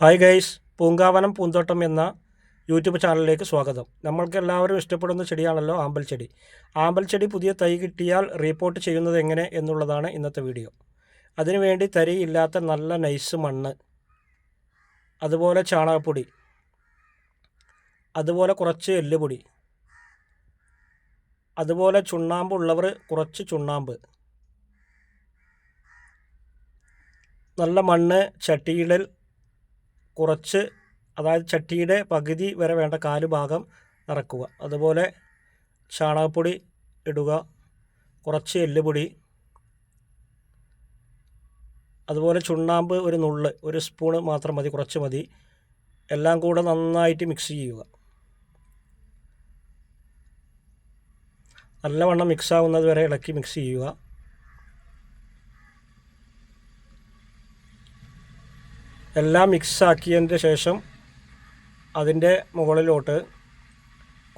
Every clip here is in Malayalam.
ഹായ് ഗൈസ് പൂങ്കാവനം പൂന്തോട്ടം എന്ന യൂട്യൂബ് ചാനലിലേക്ക് സ്വാഗതം. നമ്മൾക്ക് എല്ലാവരും ഇഷ്ടപ്പെടുന്ന ചെടിയാണല്ലോ ആമ്പൽ ചെടി. ആമ്പൽ ചെടി പുതിയ തൈ കിട്ടിയാൽ റീപ്പോർട്ട് ചെയ്യുന്നത് എങ്ങനെ എന്നുള്ളതാണ് ഇന്നത്തെ വീഡിയോ അതിനുവേണ്ടി തരിയില്ലാത്ത നല്ല നൈസ് മണ്ണ് അതുപോലെ ചാണകപ്പൊടി അതുപോലെ കുറച്ച് എല്ലുപൊടി അതുപോലെ ചുണ്ണാമ്പ് ഉള്ളവർ കുറച്ച് ചുണ്ണാമ്പ്. നല്ല മണ്ണ് ചട്ടിയിടൽ കുറച്ച് അതായത് ചട്ടിയുടെ പകുതി വരെ വേണ്ട കാൽ ഭാഗം നിറക്കുക. അതുപോലെ ചാണകപ്പൊടി ഇടുക കുറച്ച് എല്ലുപൊടി അതുപോലെ ചുണ്ണാമ്പ് ഒരു നുള്ള് ഒരു സ്പൂണ് മാത്രം മതി കുറച്ച് മതി. എല്ലാം കൂടെ നന്നായിട്ട് മിക്സ് ചെയ്യുക. നല്ലവണ്ണം മിക്സ് ആവുന്നത് വരെ ഇളക്കി മിക്സ് ചെയ്യുക. എല്ലാം മിക്സ് ആക്കിയതിന്റെ ശേഷം അതിന്റെ മുകളിലോട്ട്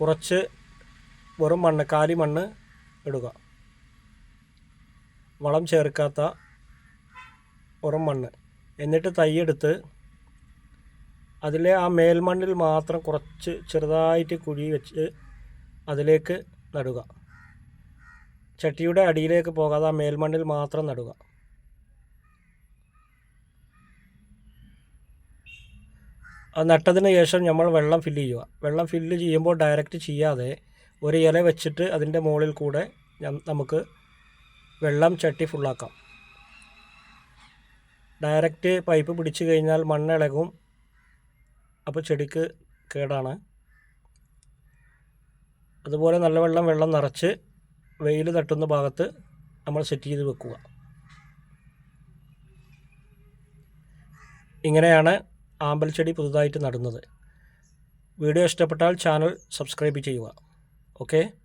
കുറച്ച് വെറും മണ്ണ് കാലി മണ്ണ് ഇടുക. വളം ചേർക്കാത്ത വെറും മണ്ണ്. എന്നിട്ട് തൈയെടുത്ത് അതിലെ ആ മേൽമണ്ണിൽ മാത്രം കുറച്ച് ചെറുതായിട്ട് കുഴി വെച്ച് അതിലേക്ക് നടുക. ചട്ടിയുടെ അടിയിലേക്ക് പോകാതെ ആ മേൽമണ്ണിൽ മാത്രം നടുക. നട്ടതിന് ശേഷം നമ്മൾ വെള്ളം ഫില്ല് ചെയ്യുക. വെള്ളം ഫില്ല് ചെയ്യുമ്പോൾ ഡയറക്റ്റ് ചെയ്യാതെ ഒരു ഇല വെച്ചിട്ട് അതിന്റെ മുകളിൽ കൂടെ നമുക്ക് വെള്ളം ചട്ടി ഫുള്ളാക്കാം ഡയറക്റ്റ് പൈപ്പ് പിടിച്ചു കഴിഞ്ഞാൽ മണ്ണിളകും അപ്പോൾ ചെടിക്ക് കേടാണ്. അതുപോലെ നല്ല വെള്ളം വെള്ളം നിറച്ച് വെയിൽ തട്ടുന്ന ഭാഗത്ത് നമ്മൾ സെറ്റ് ചെയ്ത് വെക്കുക. ഇങ്ങനെയാണ് ആമ്പൽ ചെടി പുതുതായിട്ട് നടുന്നത്. വീഡിയോ ഇഷ്ടപ്പെട്ടാൽ ചാനൽ സബ്സ്ക്രൈബ് ചെയ്യുക. ഓക്കെ?